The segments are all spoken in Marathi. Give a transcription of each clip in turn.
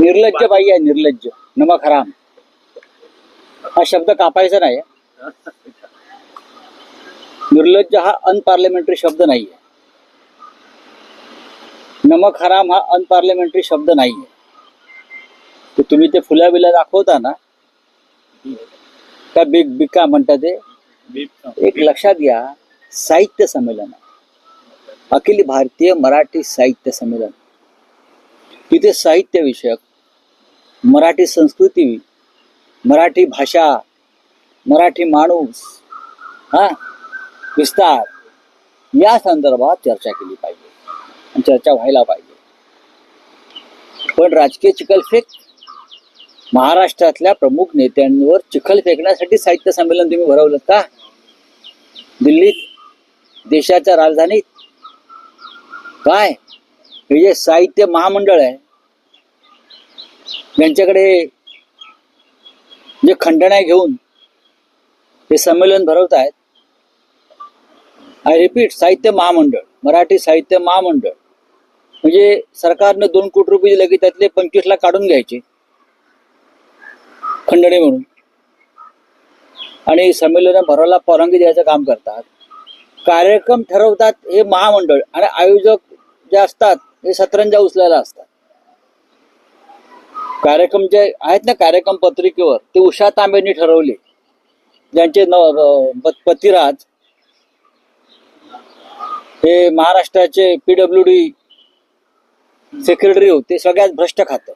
निर्लज्ज बाई आहे निर्लज्ज. नमक हराम. हा शब्द कापायचा नाही निर्लज्ज हा अनपार्लिमेंटरी शब्द नाही आहे नमक हराम हा अनपार्लिमेंटरी शब्द नाही आहे तुम्ही ते फुल्या बिल्या दाखवता ना का बिग बिका म्हणता ते. एक लक्षात घ्या साहित्य संमेलन. अखिल भारतीय मराठी साहित्य संमेलन. तिथे साहित्य विषयक मराठी संस्कृती मराठी भाषा मराठी माणूस हा विस्तार या संदर्भात चर्चा केली पाहिजे आणि चर्चा व्हायला पाहिजे. पण राजकीय चिखलफेक महाराष्ट्रातल्या प्रमुख नेत्यांवर चिखल फेकण्यासाठी साहित्य संमेलन तुम्ही भरवलं का? दिल्लीत देशाच्या राजधानीत? काय? हे जे साहित्य महामंडळ आहे यांच्याकडे जे खंडण्या घेऊन हे संमेलन भरवत आहेत. आय रिपीट साहित्य महामंडळ मराठी साहित्य महामंडळ. म्हणजे सरकारनं दोन कोटी रुपये दिले की त्यातले पंचवीस लाख काढून घ्यायचे. खंडणी म्हणून. आणि संमेलन भरवायला परवानगी द्यायचं काम करतात. कार्यक्रम ठरवतात हे महामंडळ. आणि आयोजक जे असतात हे सतरंजा उचलायला असतात. कार्यक्रम जे आहेत ना कार्यक्रम पत्रिकेवर ते उषा तांबेंनी ठरवले. ज्यांचे न पतिराज हे महाराष्ट्राचे पीडब्ल्यू डी सेक्रेटरी होते सगळ्यात भ्रष्ट खातं.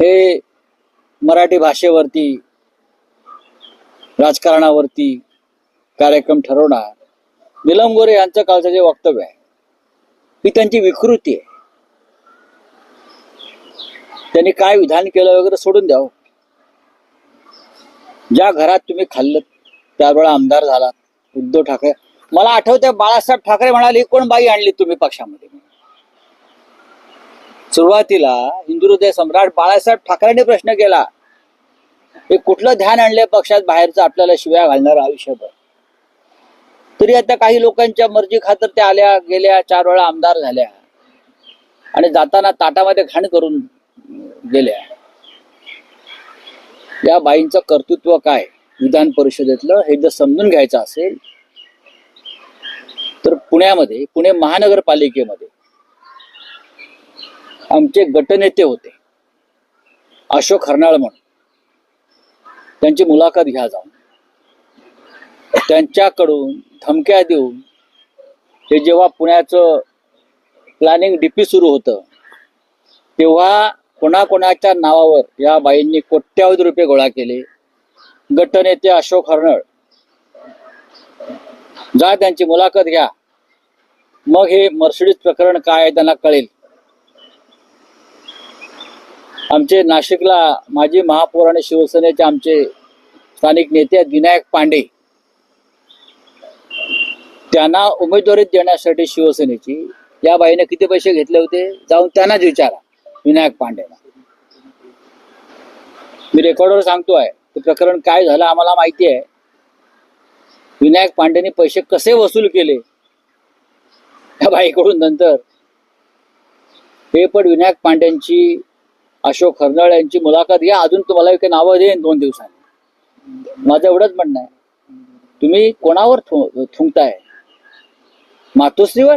हे मराठी भाषेवरती राजकारणावरती कार्यक्रम ठरवणार. निलम गोरे यांचं कालचं जे वक्तव्य आहे ही त्यांची विकृती आहे. त्यांनी काय विधान केलं वगैरे सोडून द्यावं. ज्या घरात तुम्ही खाल्लं त्यावेळेला आमदार झाला उद्धव ठाकरे. मला आठवतंय बाळासाहेब ठाकरे म्हणाले कोण बाई आणली तुम्ही पक्षामध्ये? सुरुवातीला हिंदू हृदय सम्राट बाळासाहेब ठाकरेंनी प्रश्न केला हे कुठलं ध्यान आणलंय पक्षात बाहेरचं आपल्याला शिव्या घालणार आयुष्यभर? तरी आता काही लोकांच्या मर्जी खातर त्या आल्या गेल्या चार वेळा आमदार झाल्या. आणि जाताना ताटामध्ये घाण करून गेल्या या बाईंचं कर्तृत्व काय? विधान परिषदेतलं हे जर समजून घ्यायचं असेल तर पुण्यामध्ये पुणे महानगरपालिकेमध्ये आमचे गटनेते होते. अशोक हरनाळ म्हणून. त्यांची मुलाखत घ्या जाऊन. त्यांच्याकडून धमक्या देऊन हे जेव्हा पुण्याचं प्लॅनिंग डीपी सुरू होतं तेव्हा कोणाकोणाच्या नावावर या बाईंनी कोट्यावधी रुपये गोळा केले. गटनेते अशोक हरनळ. जा त्यांची मुलाखत घ्या. मग हे मर्सिडीज प्रकरण काय आहे त्यांना कळेल. आमचे नाशिकला माजी महापौर आणि शिवसेनेचे आमचे स्थानिक नेते विनायक पांडे. त्यांना उमेदवारी देण्यासाठी शिवसेनेची या बाईने किती पैसे घेतले होते? जाऊन त्यांनाच विचारा. विनायक पांडेला मी रेकॉर्डवर सांगतोय ते प्रकरण काय झालं आम्हाला माहिती आहे. विनायक पांडेने पैसे कसे वसूल केले? या बाईकडून नंतर. हे पण विनायक पांड्यांची अशोक हरनळ यांची मुलाखत घ्या अजून तुम्हाला एक नावं देईन दोन दिवसांनी. माझं एवढंच म्हणणं आहे. तुम्ही कोणावर थु- थुंकताय? मातोश्रीवर?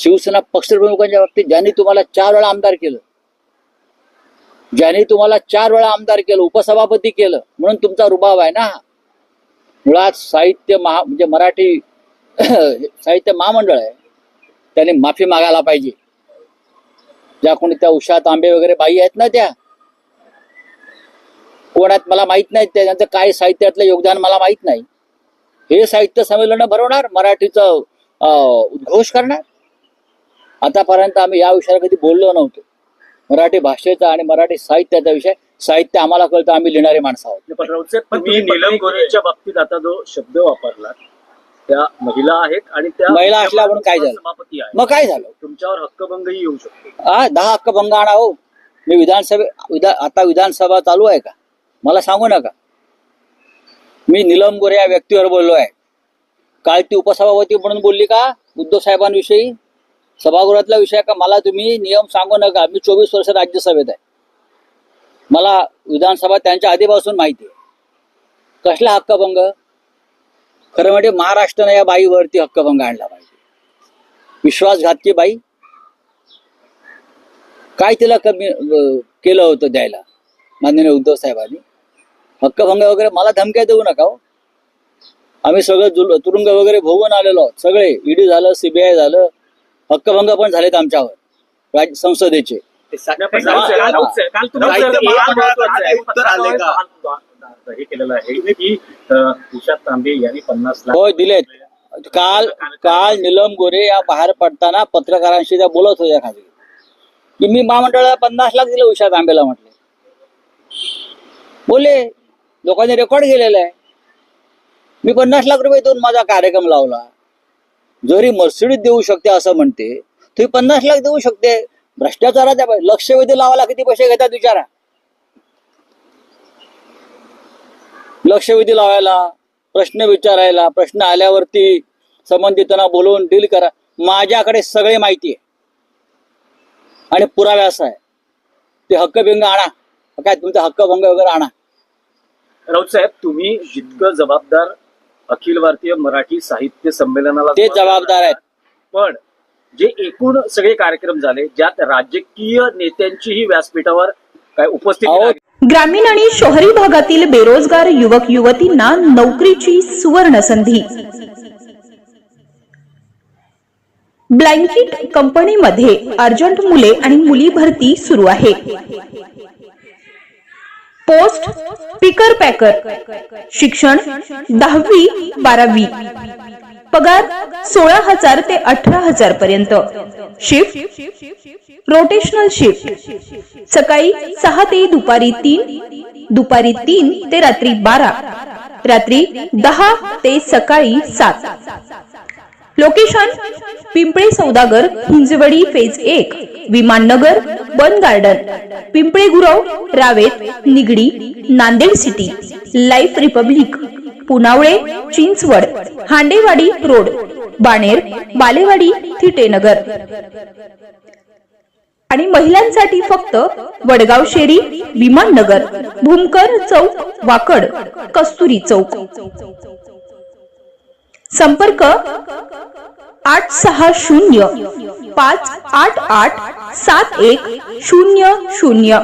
शिवसेना पक्षप्रमुखांच्या बाबतीत ज्यांनी तुम्हाला चार वेळा आमदार केलं ज्यांनी तुम्हाला चार वेळा आमदार केलं उपसभापती केलं म्हणून तुमचा रुबाब आहे ना. मुळात साहित्य महा म्हणजे मराठी साहित्य महामंडळ आहे. त्यांनी माफी मागायला पाहिजे. ज्या कोणी त्या उषा तांबे वगैरे बाई आहेत ना त्या. कोणात मला माहीत नाही त्यांचं काय साहित्यातलं योगदान मला माहीत नाही. हे साहित्य संमेलन भरवणार मराठीचं अं, उद्घोष करणार. आतापर्यंत आम्ही या विषयावर कधी बोललो नव्हतो. मराठी भाषेचा आणि मराठी साहित्याचा विषय साहित्य आम्हाला कळतं आम्ही लिहिणारी माणसं आहोत. पण नीलम गोरेच्या बाबतीत आता जो शब्द वापरला त्या महिला आहेत आणि त्या महिला असल्या म्हणून काय झालं? मग काय झालं? तुमच्यावर हक्कभंगही येऊ शकतो. हा दहा हक्क भंग आणा हो. मी विधानसभे विधा आता विधानसभा चालू आहे का? मला सांगू नका. मी निलम गोरे या व्यक्तीवर बोललो आहे काल ती उपसभापती म्हणून बोलली का? उद्धव साहेबांविषयी? सभागृहातला विषय का मला तुम्ही नियम सांगू नका. मी चोवीस वर्ष राज्यसभेत आहे. मला विधानसभा त्यांच्या आधीपासून माहिती आहे. कसला हक्कभंग? खरं म्हणजे महाराष्ट्राने या बाईवरती हक्कभंग आणला पाहिजे. विश्वासघातकी बाई? काय तिला कमी केलं होतं द्यायला? माननीय उद्धव साहेबांनी. हक्कभंग वगैरे मला धमक्या देऊ नका हो. आम्ही सगळं जुल- तुरुंग वगैरे भोगून आलेलो आहोत. सगळे ईडी झालं सीबीआय झालं हक्कभंग पण झालेत आमच्यावर. राज्य संसदेचे. हे केलेलं आहे की तांबे यांनी पन्नास होय दिलेत. काल काल निलम गोरे या बाहेर पडताना पत्रकारांशी त्या बोलत होत्या खाली. की मी महामंडळाला पन्नास लाख दिले उषा तांबेला म्हटले. बोले लोकांनी रेकॉर्ड केलेलं आहे. मी पन्नास लाख रुपये देऊन माझा कार्यक्रम लावला. जरी मर्सिडीज देऊ शकते असं म्हणते तरी पन्नास लाख देऊ शकते. भ्रष्टाचारात लक्षवेधी लावायला किती पैसे घेतात विचारा लक्षवेधी लावायला प्रश्न विचारायला प्रश्न आल्यावरती संबंधितांना बोलवून डील करा. माझ्याकडे सगळे माहिती आहे. आणि पुरावे असा आहे. ते हक्कभंग आणा. काय तुमचा हक्कभंग वगैरे आणा. राऊत साहेब तुम्ही जितकं जबाबदार अखिल भारतीय मराठी साहित्य संमेलनाला ते जबाबदार आहेत. पण जे एकूण सगळे कार्यक्रम झाले ज्यात राजकीय नेत्यांचीही व्यासपीठावर काय उपस्थिती. ग्रामीण आणि शहरी भागातील बेरोजगार युवक युवतींना नोकरीची सुवर्ण संधी ब्लँकेट कंपनीमध्ये अर्जंट मुले आणि मुली भरती सुरू आहे पोस्ट पिकर पॅकर शिक्षण दहावी बारावी. पगार सोळा हजार ते अठरा हजार पर्यंत. शिफ्ट रोटेशनल शिफ्ट सकाळी सहा ते दुपारी तीन दुपारी तीन ते रात्री बारा रात्री दहा ते सकाळी सात. लोकेशन पिंपळे सौदागर हिंजवडी फेज एक Vimannagar one garden Pimple Gurav Ravet Nigdi Nanded city life republic Punawale Chinchwad Handewadi road Baner Balewadi Thitenagar. आणि महिलांसाठी फक्त वडगाव शेरी विमाननगर भूमकर चौक वाकड कस्तुरी चौक. संपर्क आठ सहा शून्य पाच आठ आठ सात एक शून्य शून्य.